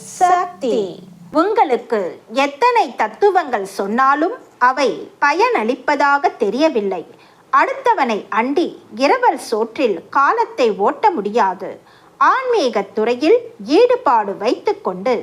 சக்தி. உங்களுக்கு எத்தனை தத்துவங்கள் சொன்னாலும் அவை பயனளிப்பதாக தெரியவில்லை. அடுத்தவனை அண்டி இரவல் சோற்றில் காலத்தை ஓட்ட முடியாது. ஆன்மீக துறையில் ஈடுபாடு வைத்துக்கொண்டு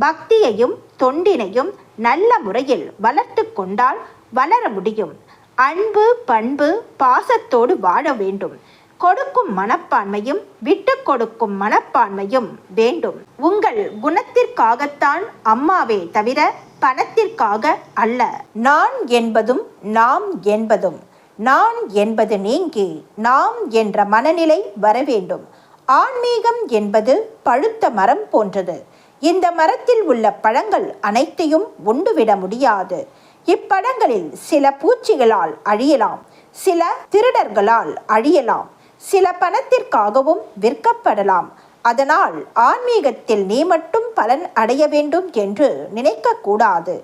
பக்தியையும் தொண்டினையும் நல்ல முறையில் வளர்த்து கொண்டால் வளர முடியும். அன்பு பண்பு பாசத்தோடு வாழ வேண்டும். கொடுக்கும் மனப்பான்மையும் விட்டு கொடுக்கும் மனப்பான்மையும் வேண்டும். உங்கள் குணத்திற்காகத்தான் அம்மாவே தவிர பணத்திற்காக அல்ல. நான் என்பதும் நாம் என்பதும். நான் என்பது நீங்கி நாம் என்ற மனநிலை வர வேண்டும். ஆன்மீகம் என்பது பழுத்த மரம் போன்றது. இந்த மரத்தில் உள்ள பழங்கள் அனைத்தையும் உண்டுவிட முடியாது. இப்பழங்களில் சில பூச்சிகளால் அழியலாம் சில திருடர்களால் அழியலாம். சில பணத்திற்காகவும் விற்கப்படலாம். அதனால் ஆன்மீகத்தில் நீ மட்டும் பலன் அடைய வேண்டும் என்று நினைக்கக்கூடாது.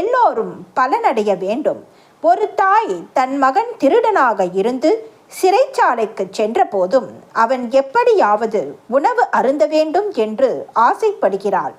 எல்லோரும் பலனடைய வேண்டும். ஒரு தாய் தன் மகன் திருடனாக இருந்து சிறைச்சாலைக்கு சென்றபோதும் அவன் எப்படியாவது உணவு அருந்த வேண்டும் என்று ஆசைப்படுகிறாள்.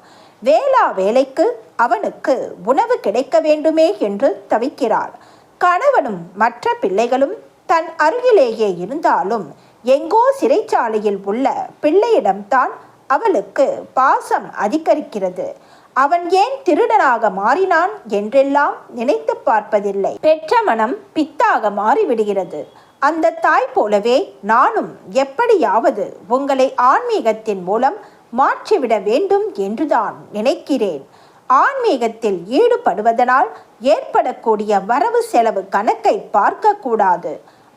வேளா வேலைக்கு அவனுக்கு உணவு கிடைக்க வேண்டுமே என்று தவிக்கிறாள். கணவனும் மற்ற பிள்ளைகளும் தன் அருகிலேயே இருந்தாலும் எங்கோ சிறைச்சாலையில் உள்ள பிள்ளையிடம்தான் அவளுக்கு பாசம் அதிகரிக்கிறது. அவன் ஏன் திருடனாக மாறினான் என்றெல்லாம் நினைத்து பார்ப்பதில்லை. பெற்ற மனம் பித்தாக மாறிவிடுகிறது. அந்த தாய் போலவே நானும் எப்படியாவது உங்களை ஆன்மீகத்தின் மூலம் மாற்றிவிட வேண்டும் என்றுதான் நினைக்கிறேன். ஆன்மீகத்தில் ஈடுபடுவதனால் ஏற்படக்கூடிய வரவு செலவு கணக்கை பார்க்கக்கூடாது.